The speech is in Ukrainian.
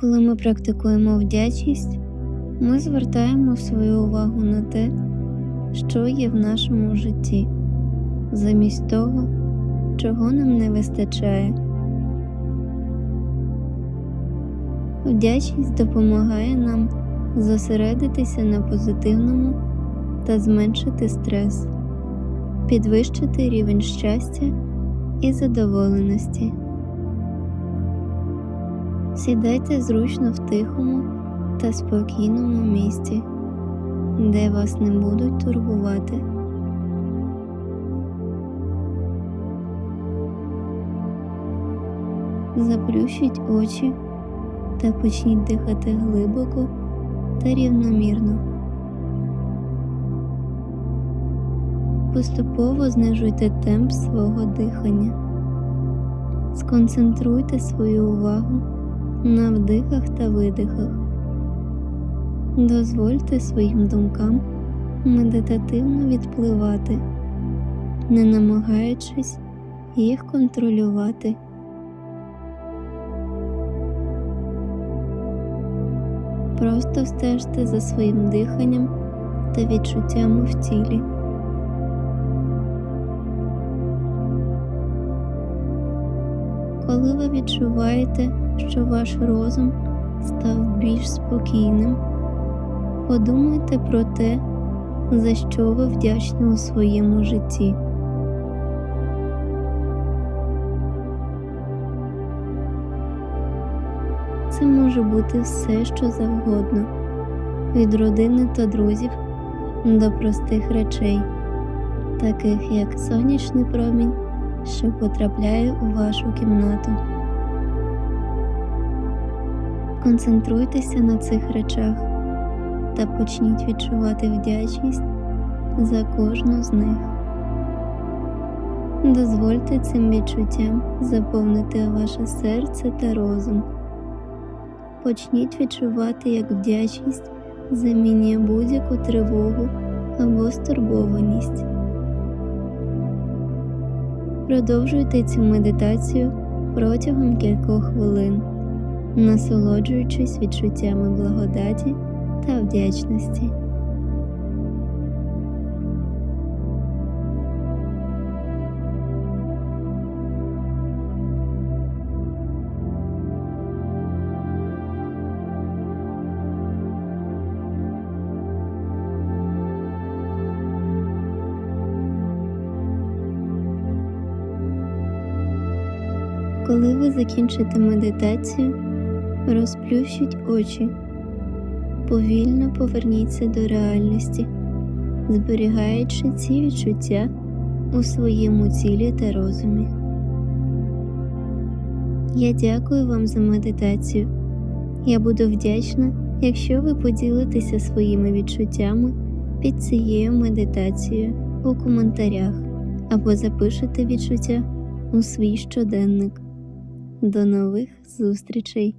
Коли ми практикуємо вдячність, ми звертаємо свою увагу на те, що є в нашому житті, замість того, чого нам не вистачає. Вдячність допомагає нам зосередитися на позитивному та зменшити стрес, підвищити рівень щастя і задоволеності. Сідайте зручно в тихому та спокійному місці, де вас не будуть турбувати. Заплющіть очі та почніть дихати глибоко та рівномірно. Поступово знижуйте темп свого дихання. Сконцентруйте свою увагу на вдихах та видихах. Дозвольте своїм думкам медитативно відпливати, не намагаючись їх контролювати. Просто стежте за своїм диханням та відчуттями в тілі. Коли ви відчуваєте, що ваш розум став більш спокійним, подумайте про те, за що ви вдячні у своєму житті. Це може бути все, що завгодно, від родини та друзів до простих речей, таких як сонячний промінь, що потрапляє у вашу кімнату. Концентруйтеся на цих речах та почніть відчувати вдячність за кожну з них. Дозвольте цим відчуттям заповнити ваше серце та розум. Почніть відчувати, як вдячність замінює будь-яку тривогу або стурбованість. Продовжуйте цю медитацію протягом кількох хвилин, насолоджуючись відчуттями благодаті та вдячності. Коли ви закінчите медитацію, розплющіть очі, повільно поверніться до реальності, зберігаючи ці відчуття у своєму тілі та розумі. Я дякую вам за медитацію. Я буду вдячна, якщо ви поділитеся своїми відчуттями під цією медитацією у коментарях або запишете відчуття у свій щоденник. До нових зустрічей!